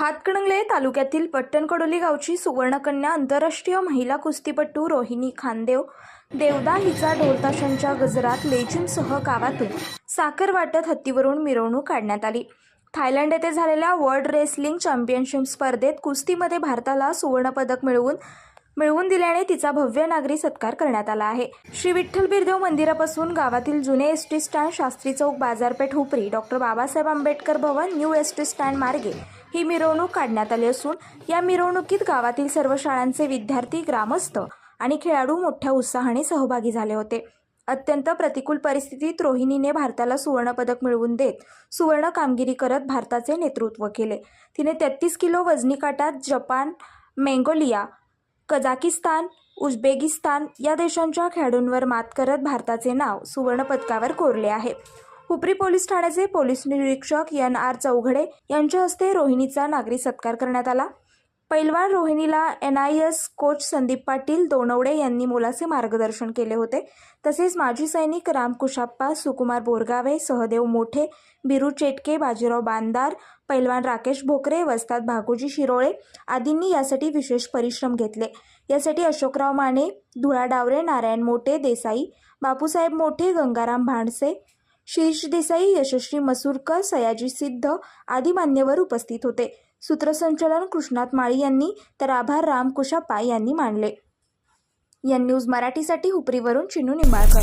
हातकणंगले तालुक्यातील पट्टणकडोली गावची सुवर्णकन्या आंतरराष्ट्रीय महिला कुस्तीपटू रोहिणी खानदेव देवदा हिचा ढोलताशांच्या गजरात लेझिमसह गावातून साखर वाटत हत्तीवरून मिरवणूक काढण्यात आली. थायलंड येथे झालेल्या वर्ल्ड रेसलिंग चॅम्पियनशिप स्पर्धेत कुस्तीमध्ये भारताला सुवर्णपदक मिळवून मिळवून दिल्याने तिचा भव्य नागरी सत्कार करण्यात आला आहे. श्री विठ्ठल बिरदेव मंदिरापासून गावातील जुने S T stand Shastri Chowk बाजारपेठ Hupari doctor Babasaheb Ambedkar Bhavan new S T stand मार्गे ही मिरवणूक काढण्यात आली असून या मिरवणुकीत गावातील सर्व शाळांचे विद्यार्थी ग्रामस्थ आणि खेळाडू मोठ्या उत्साहाने सहभागी झाले होते. अत्यंत प्रतिकूल परिस्थितीत रोहिणीने भारताला सुवर्णपदक मिळवून देत सुवर्ण कामगिरी करत भारताचे नेतृत्व केले. तिने तेहतीस किलो वजनी काटात जपान मेंगोलिया कझाकिस्तान उझबेकिस्तान या देशांच्या खेळाडूंवर मात करत भारताचे नाव सुवर्णपदकावर कोरले आहे. हुपरी पोलीस ठाण्याचे पोलीस निरीक्षक एन आर चौघडे यांच्या हस्ते रोहिणीचा नागरी सत्कार करण्यात आला. पैलवान रोहिणीला N I S coach Sandeep Patil Donwade यांनी मोलाचे मार्गदर्शन केले होते. तसेच माजी सैनिक राम कुशाप्पा सुकुमार बोरगावे सहदेव मोठे बिरू चेटके बाजीराव बांदार पैलवान राकेश भोकरे वस्ताद भागोजी शिरोळे आदींनी यासाठी विशेष परिश्रम घेतले. यासाठी अशोकराव माने धुळा डावरे नारायण मोठे देसाई बापूसाहेब मोठे गंगाराम भांडसे शिरीष देसाई यशस्वी मसूरकर सयाजी सिद्ध आदी मान्यवर उपस्थित होते. सूत्रसंचालन कृष्णात माळी यांनी तर आभार राम कुशाप्पा यांनी मानले. या न्यूज मराठीसाठी हुपरीवरून चिनू निंबाळकर.